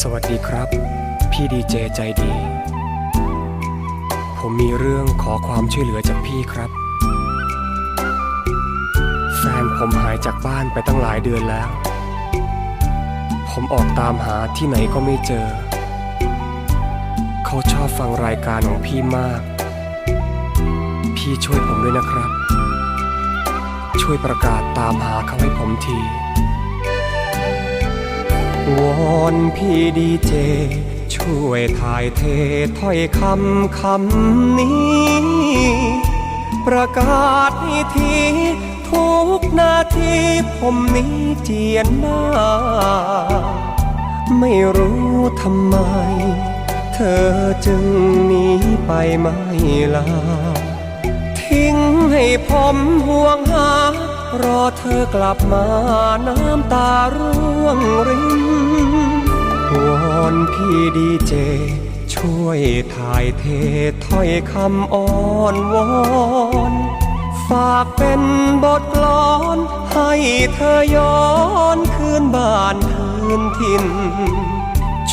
สวัสดีครับ พี่ดีเจใจดี ผมมีเรื่องขอความช่วยเหลือจากพี่ครับ แฟนผมหายจากบ้านไปตั้งหลายเดือนแล้ว ผมออกตามหาที่ไหนก็ไม่เจอ เขาชอบฟังรายการของพี่มาก พี่ช่วยผมด้วยนะครับ ช่วยประกาศตามหาเขาให้ผมที วอนพี่ดีเจ ช่วยถ่ายเทถ้อยคำคำนี้ ประกาศให้ทีทุกนาทีผมนี้เจียนหน้า ไม่รู้ทำไม เธอจึงหนีไปไม่ลา ทิ้งให้ผมห่วงหารอเธอกลับมาน้ำตาร่วงริน อนพี่ดีเจ ช่วยถ่ายเทถ้อยคำอ้อนวอนฝากเป็นบทกลอน ให้เธอย้อนคืนบ้านคืนถิ่น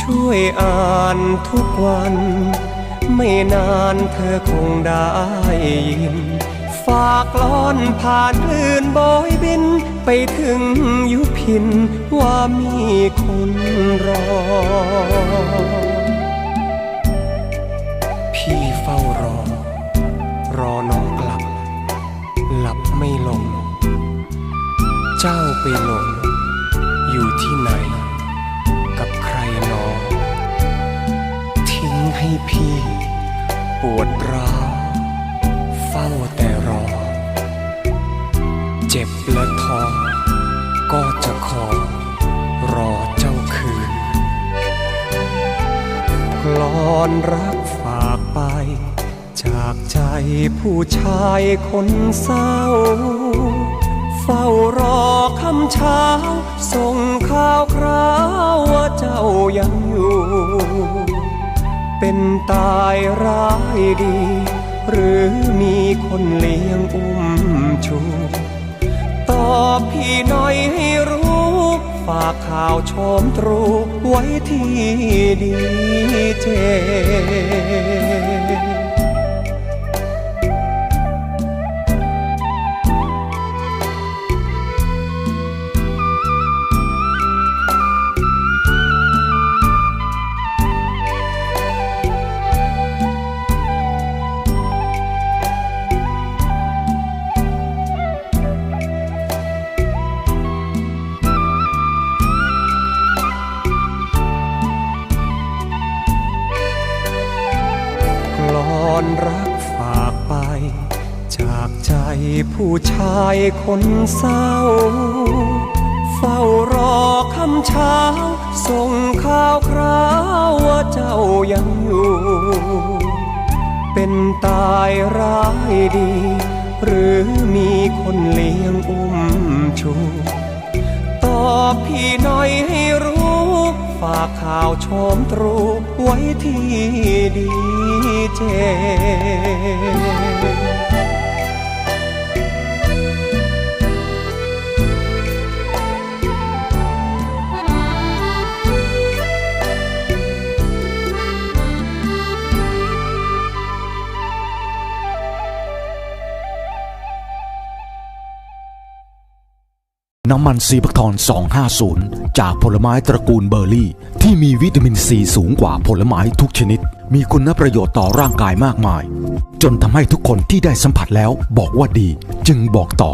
ช่วยอ่านทุกวัน ไม่นานเธอคงได้ยิน ฝากกลอนผ่านคลื่นโบอยบิน ไปถึงยุพินว่ามีคนรอ พี่เฝ้ารอ รอน้องกลับ หลับไม่ลง เจ้าไปหลง อยู่ที่ไหน กับใครนอ ทิ้งให้พี่ ปวดร้าว เฝ้าแต่รอ เจ็บและท้อก็จะขอ รอเจ้าคืนกลอนรักฝากไป จากใจผู้ชายคนเศร้า เฝ้ารอคำเช้า ส่งข่าวคราวว่าเจ้ายังอยู่ เป็นตายร้ายดี หรือมีคนเลี้ยงอุ้มชูตอบพี่หน่อยให้รู้ ฝากข่าวชมตรูไว้ที่ดีเจ อนรักฝากไป จากใจผู้ชายคนเศร้า เฝ้ารอคำเช้า ส่งข่าวคราวว่าเจ้ายังอยู่ เป็นตายร้ายดี หรือมีคนเลี้ยงอุ้มชู ตอบพี่หน่อยให้รู้ ฝากข่าวชมตรูไว้ที่ดีเจ น้ำมันซีบักทอน 250 จากผลไม้ตระกูลเบอร์รี่ ที่มีวิตามินซีสูงกว่าผลไม้ทุกชนิด มีคุณประโยชน์ต่อร่างกายมากมาย จนทำให้ทุกคนที่ได้สัมผัสแล้วบอกว่าดี จึงบอกต่อ